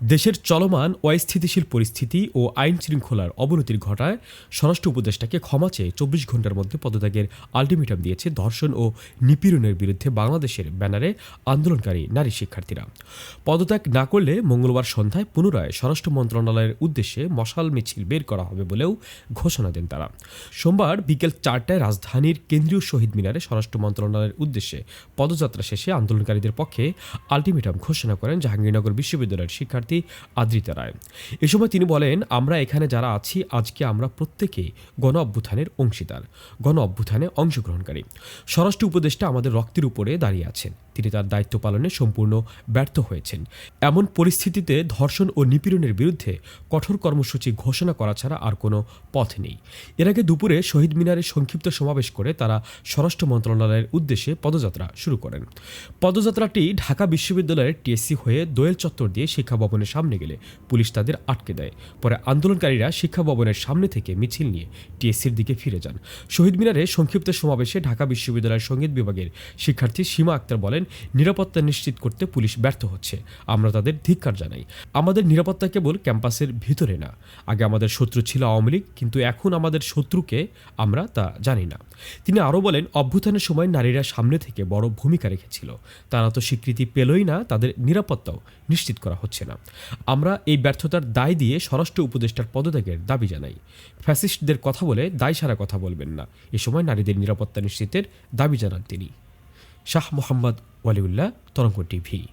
দেশের চলমান অস্থিতিশীল পরিস্থিতি ও আইন শৃঙ্খলার অবনতির ঘটায় স্বরাষ্ট্র উপদেষ্টাকে ক্ষমা চেয়ে চব্বিশ ঘণ্টার মধ্যে পদত্যাগের আলটিমেটাম দিয়েছে ধর্ষণ ও নিপীড়নের বিরুদ্ধে বাংলাদেশের ব্যানারে আন্দোলনকারী নারী শিক্ষার্থীরা। পদত্যাগ না করলে মঙ্গলবার সন্ধ্যায় পুনরায় স্বরাষ্ট্র মন্ত্রণালয়ের উদ্দেশ্যে মশাল মিছিল বের করা হবে বলেও ঘোষণা দেন তারা। সোমবার বিকেল চারটায় রাজধানীর কেন্দ্রীয় শহীদ মিনারে স্বরাষ্ট্র মন্ত্রণালয়ের উদ্দেশ্যে পদযাত্রা শেষে আন্দোলনকারীদের পক্ষে আলটিমেটাম ঘোষণা করেন জাহাঙ্গীরনগর বিশ্ববিদ্যালয়ের শিক্ষার্থী আদ্রিতা রায়। এ সময় তিনি বলেন, আমরা এখানে যারা আছি, আজকে আমরা প্রত্যেকে গণ অভ্যুত্থানের অংশীদার, গণ অভ্যুত্থানে অংশগ্রহণকারী। স্বরাষ্ট্র উপদেষ্টা আমাদের রক্তের উপরে দাঁড়িয়ে আছেন। তিনি তার দায়িত্ব পালনে সম্পূর্ণ ব্যর্থ হয়েছেন। এমন পরিস্থিতিতে ধর্ষণ ও নিপীড়নের বিরুদ্ধে কঠোর কর্মসূচি ঘোষণা করা ছাড়া আর কোনো পথ নেই। এর আগে দুপুরে শহীদ মিনারে সংক্ষিপ্ত সমাবেশ করে তারা স্বরাষ্ট্র মন্ত্রণালয়ের উদ্দেশ্যে পদযাত্রা শুরু করেন। পদযাত্রাটি ঢাকা বিশ্ববিদ্যালয়ের টিএসসি হয়ে দোয়েল চত্বর দিয়ে শিক্ষা ভবনের সামনে গেলে পুলিশ তাদের আটকে দেয়। পরে আন্দোলনকারীরা শিক্ষা ভবনের সামনে থেকে মিছিল নিয়ে টিএসসির দিকে ফিরে যান। শহীদ মিনারে সংক্ষিপ্ত সমাবেশে ঢাকা বিশ্ববিদ্যালয়ের সংগীত বিভাগের শিক্ষার্থী সীমা আক্তার বলেন, নিরাপত্তা নিশ্চিত করতে পুলিশ ব্যর্থ হচ্ছে। আমরা তাদের ধিক্কার জানাই। আমাদের নিরাপত্তা কেবল ক্যাম্পাসের ভিতরে না। আগে আমাদের শত্রু ছিল আওয়ামী লীগ, কিন্তু এখন আমাদের শত্রুকে আমরা তা জানি না। তিনি আরও বলেন, অভ্যুত্থানের সময় নারীরা সামনে থেকে বড় ভূমিকা রেখেছিল। তারা তো স্বীকৃতি পেলই না, তাদের নিরাপত্তাও নিশ্চিত করা হচ্ছে না। আমরা এই ব্যর্থতার দায় দিয়ে স্বরাষ্ট্র উপদেষ্টার পদত্যাগের দাবি জানাই। ফ্যাসিস্টদের কথা বলে দায় সারা কথা বলবেন না। এ সময় নারীদের নিরাপত্তা নিশ্চিতের দাবি জানান তিনি। শাহ মোহাম্মদ ওয়ালিউল্লাহ, তরঙ্গ টিভি।